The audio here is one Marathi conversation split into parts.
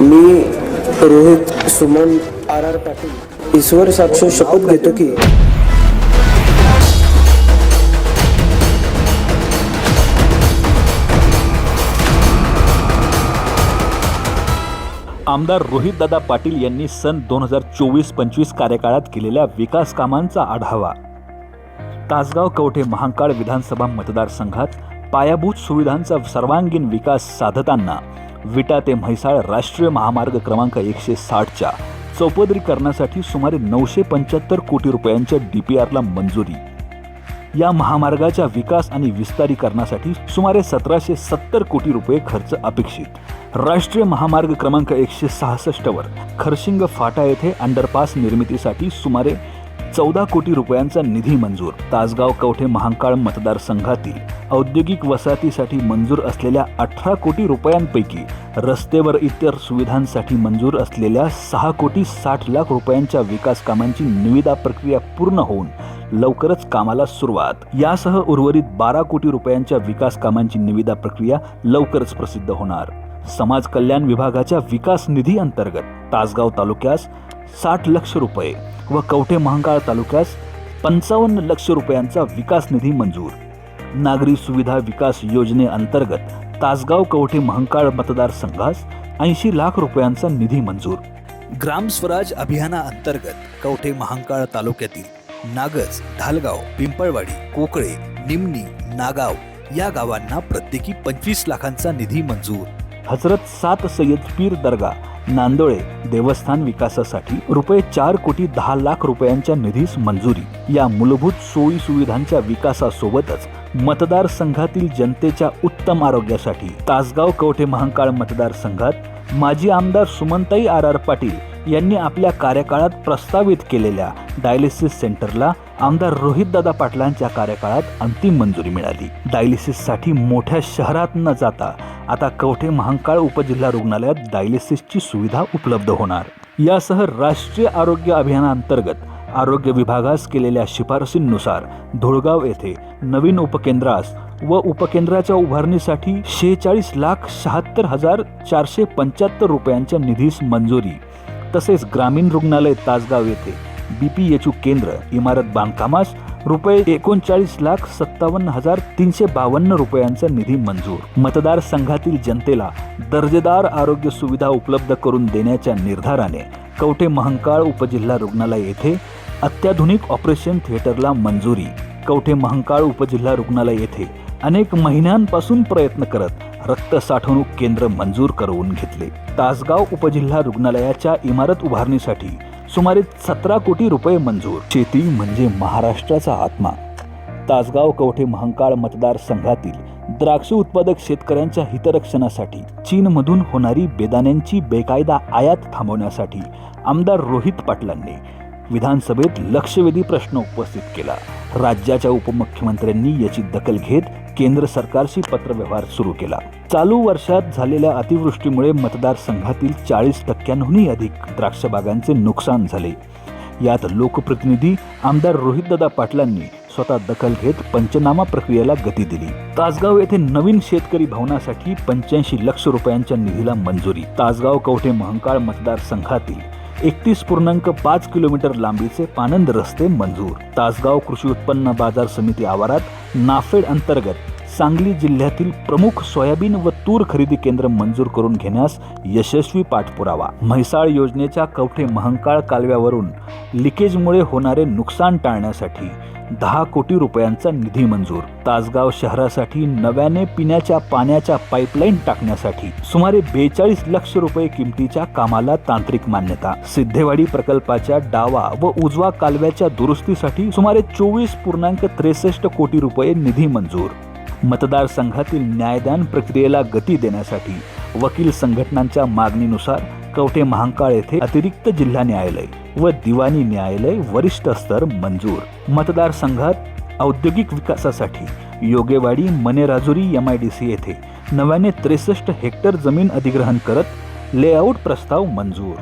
मी रोहित सुमन आर आर पाटील ईश्वर साक्ष शपथ घेतो की आमदार रोहितदादा पाटील यांनी सन दोन हजार चोवीस पंचवीस कार्यकाळात केलेल्या विकास कामांचा आढावा. तासगाव कवठे महांकाळ विधानसभा मतदारसंघात पायाभूत सुविधांचा सर्वांगीण विकास साधताना विटा ते म्हैसाळ राष्ट्रीय महामार्ग क्रमांक एकशे साठच्या चौपदरीकरणासाठी सुमारे नऊशे पंच्याहत्तर कोटी रुपयांच्या डी पी आरला मंजुरी. या महामार्गाच्या विकास आणि विस्तारीकरणासाठी सुमारे सतराशे सत्तर कोटी रुपये खर्च अपेक्षित. राष्ट्रीय महामार्ग क्रमांक एकशे सहासष्टवर खरशिंग फाटा येथे अंडरपास निर्मितीसाठी सुमारे चौदा कोटी रुपयांचा निधी मंजूर. तासगाव कवठे महांकाळ मतदारसंघातील औद्योगिक वसाहतीसाठी मंजूर असलेल्या अठरा कोटी रुपयांपैकी रस्तेवर इतर सुविधांसाठी मंजूर असलेल्या सहा कोटी साठ लाख रुपयांच्या विकास कामांची निविदा प्रक्रिया पूर्ण होऊन लवकरच कामाला सुरुवात. यासह उर्वरित बारा कोटी रुपयांच्या विकास कामांची निविदा प्रक्रिया लवकरच प्रसिद्ध होणार. समाज कल्याण विभागाच्या विकास निधी अंतर्गत तासगाव तालुक्यास साठ लक्ष रुपये व कवठे महांकाळ तालुक्यास पंचावन्न लक्ष रुपयांचा विकास निधी मंजूर. नागरी सुविधा विकास योजनेअंतर्गत तासगाव कवठे महांकाळ मतदारसंघास ऐंशी लाख रुपयांचा निधी मंजूर. ग्राम स्वराज अभियानाअंतर्गत कवठे महांकाळ तालुक्यातील नागज ढालगाव पिंपळवाडी कोकळे निमणी नागाव या गावांना प्रत्येकी पंचवीस लाखांचा निधी मंजूर. हजरत सात सय्यद पीर दर्गा नांदोळे देवस्थान विकासासाठी रुपये चार कोटी दहा लाख रुपयांच्या निधीस मंजुरी. या मूलभूत सोयी सुविधांच्या विकासासोबतच मतदारसंघातील जनतेच्या उत्तम आरोग्यासाठी तासगाव कवठे महांकाळ मतदारसंघात माजी आमदार सुमंताई आर आर पाटील यांनी आपल्या कार्यकाळात प्रस्तावित केलेल्या डायलिसिस सेंटरला आमदार रोहितदादा पाटलांच्या कार्यकाळात अंतिम मंजुरी मिळाली. डायलिसिससाठी मोठ्या शहरात न जाता आता कवठे महांकाळ उपजिल्हा रुग्णालयात डायलिसिसची सुविधा उपलब्ध होणार. यासह राष्ट्रीय आरोग्य अभियानांतर्गत आरोग्य विभागास केलेल्या शिफारसींनुसार धुळगाव येथे नवीन उपकेंद्रास व उपकेंद्राच्या उभारणीसाठी शेहेचाळीस लाख शहात्तर हजार चारशे पंच्याहत्तर रुपयांच्या निधीस मंजुरी तसेच ग्रामीण रुग्णालय तासगाव येथे बीपीएचयू केंद्र इमारत बांधकामास रुपये एकोणचाळीस लाख सत्तावन्न हजार तीनशे बावन्न रुपयांचा निधी मंजूर. मतदारसंघातील जनतेला दर्जेदार आरोग्य सुविधा उपलब्ध करून देण्याच्या निर्धाराने कवठे महंकाळ उपजिल्हा रुग्णालय येथे अत्याधुनिक ऑपरेशन थिएटरला मंजुरी. कवठे महंकाळ उपजिल्हा रुग्णालय येथे अनेक महिन्यांपासून प्रयत्न करत रक्त साठवणूक केंद्र मंजूर करवून घेतले. तासगाव उपजिल्हा रुग्णालयाच्या इमारत उभारणीसाठी सुमारे सतरा कोटी रुपये मंजूर. शेती म्हणजे महाराष्ट्राचा आत्मा. तासगाव कवठे महांकाळ मतदारसंघातील द्राक्ष उत्पादक शेतकऱ्यांच्या हितरक्षणासाठी चीनमधून होणारी बेदाण्यांची बेकायदा आयात थांबवण्यासाठी आमदार रोहित पाटलांनी विधानसभेत लक्षवेधी प्रश्न उपस्थित केला. राज्याच्या उपमुख्यमंत्र्यांनी याची दखल घेत केंद्र सरकारशी पत्रव्यवहार सुरू केला. चालू वर्षात झालेल्या अतिवृष्टीमुळे मतदारसंघातील चाळीस टक्क्यांहूनही अधिक द्राक्ष बागांचे नुकसान झाले. यात लोकप्रतिनिधी आमदार रोहितदादा पाटलांनी स्वतः दखल घेत पंचनामा प्रक्रियेला गती दिली. तासगाव येथे नवीन शेतकरी भवनासाठी पंच्याऐंशी लक्ष रुपयांच्या निधीला मंजुरी. तासगाव कवठे महंकाळ मतदारसंघातील एकतीस पूर्णांक पाच किलोमीटर लांबीचे पानंद रस्ते मंजूर. तासगाव कृषी उत्पन्न बाजार समिती आवारात नाफेड अंतर्गत सांगली जिल्ह्यातील प्रमुख सोयाबीन व तूर खरेदी केंद्र मंजूर करून घेण्यास यशस्वी पाठपुरावा. म्हैसाळ योजनेच्या कवठे महंकाळ कालव्यावरून लिकेजमुळे होणारे नुकसान टाळण्यासाठी दहा कोटी रुपयांचा निधी मंजूर. तासगाव शहरासाठी नव्याने पिण्याच्या पाण्याच्या पाईपलाईन टाकण्यासाठी सुमारे बेचाळीस लक्ष रुपये किमतीच्या कामाला तांत्रिक मान्यता. सिद्धेवाडी प्रकल्पाच्या डावा व उजवा कालव्याच्या दुरुस्तीसाठी सुमारे चोवीस पूर्णांक त्रेसष्ट कोटी रुपये निधी मंजूर. मतदारसंघातील न्यायदान प्रक्रियेला गती देण्यासाठी वकील संघटनांच्या मागणीनुसार कवठे महांकाळ येथे अतिरिक्त जिल्हा न्यायालय व दिवाणी न्यायालय वरिष्ठ स्तर मंजूर. मतदारसंघात औद्योगिक विकासासाठी Yogewadi Manerajuri M I D C येथे नव्याने त्रेसष्ट हेक्टर जमीन अधिग्रहण करत लेआउट प्रस्ताव मंजूर.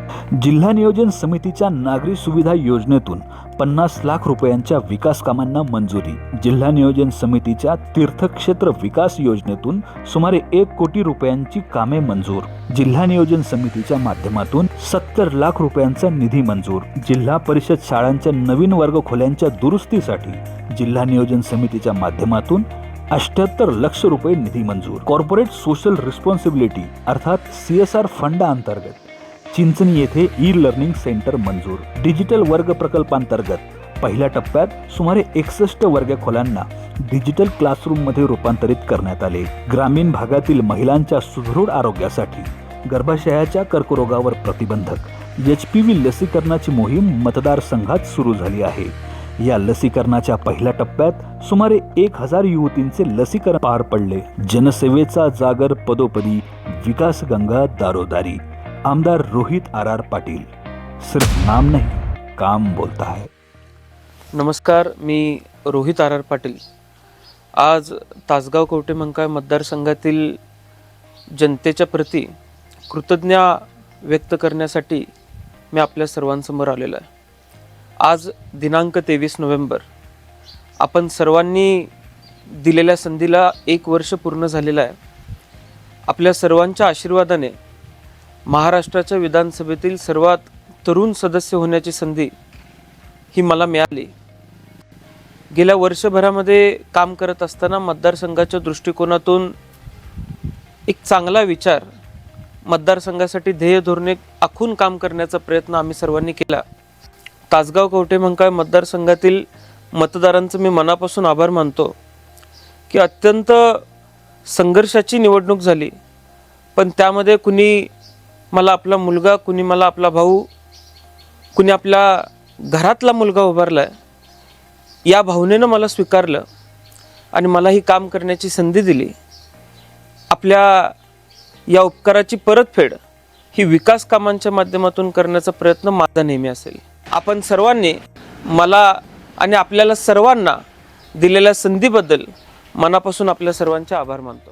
जिल्हा नियोजन समितीच्या नागरी सुविधा योजनेतून पन्नास लाख रुपयांच्या विकास कामांना मंजुरी. जिल्हा नियोजन समितीच्या तीर्थक्षेत्र विकास योजनेतून सुमारे एक कोटी रुपयांची कामे मंजूर. जिल्हा नियोजन समितीच्या माध्यमातून सत्तर लाख रुपयांचा निधी मंजूर. जिल्हा परिषद शाळांच्या नवीन वर्ग खोल्यांच्या दुरुस्तीसाठी जिल्हा नियोजन समितीच्या माध्यमातून अष्ट्याहत्तर लक्ष रुपये निधी मंजूर. कॉर्पोरेट सोशल रिस्पॉन्सिबिलिटी अर्थात सी एस आर फंडाअंतर्गत चिंचणी येथे ई लर्निंग सेंटर मंजूर. डिजिटल वर्ग प्रकल्पांतर्गत. पहिल्या टप्प्यात सुमारे एकसष्ट वर्ग खोल्यांना डिजिटल क्लासरूममध्ये रूपांतरित करण्यात आले. ग्रामीण भागातील महिलांच्या सुदृढ आरोग्यासाठी. गर्भाशयाच्या कर्करोगावर प्रतिबंधक. एच पी व्ही लसीकरणाची मोहीम मतदारसंघात सुरू झाली आहे. या लसीकरणाच्या पहिल्या टप्प्यात सुमारे एक हजार युवतींचे लसीकरण पार पडले. जनसेवेचा जागर पदोपदी विकास गंगा दारोदारी. आमदार रोहित आर आर पाटील. सिर्फ नाम नाही काम बोलता है नमस्कार मी रोहित आर आर पाटील. आज तासगाव कवटे मतदारसंघातील जनतेच्या प्रती कृतज्ञ व्यक्त करण्यासाठी मी आपल्या सर्वांसमोर आलेलो आहे. आज दिनांक तेवीस नोव्हेंबर. आपण सर्वांनी दिलेल्या संधीला एक वर्ष पूर्ण झालेलं आहे. आपल्या सर्वांच्या आशीर्वादाने महाराष्ट्राच्या विधानसभेतील सर्वात तरुण सदस्य होण्याची संधी ही मला मिळाली. गेल्या वर्षभरामध्ये काम करत असताना मतदारसंघाच्या दृष्टिकोनातून एक चांगला विचार मतदारसंघासाठी ध्येय धोरणे आखून काम करण्याचा प्रयत्न आम्ही सर्वांनी केला. तासगाव कवठे मंकाळ मतदारसंघातील मतदारांचं मी मनापासून आभार मानतो की अत्यंत संघर्षाची निवडणूक झाली. पण त्यामध्ये कुणी मला आपला मुलगा कुणी मला आपला भाऊ कुणी आपल्या घरातला मुलगा उभारला आहे या भावनेनं मला स्वीकारलं आणि मला ही काम करण्याची संधी दिली. आपल्या या उपकाराची परतफेड ही विकास कामांच्या माध्यमातून करण्याचा प्रयत्न माझा नेहमी असेल. आपण सर्वांनी मला आणि आपल्याला सर्वांना दिलेल्या संधीबद्दल मनापासून आपल्या सर्वांचे आभार मानतो.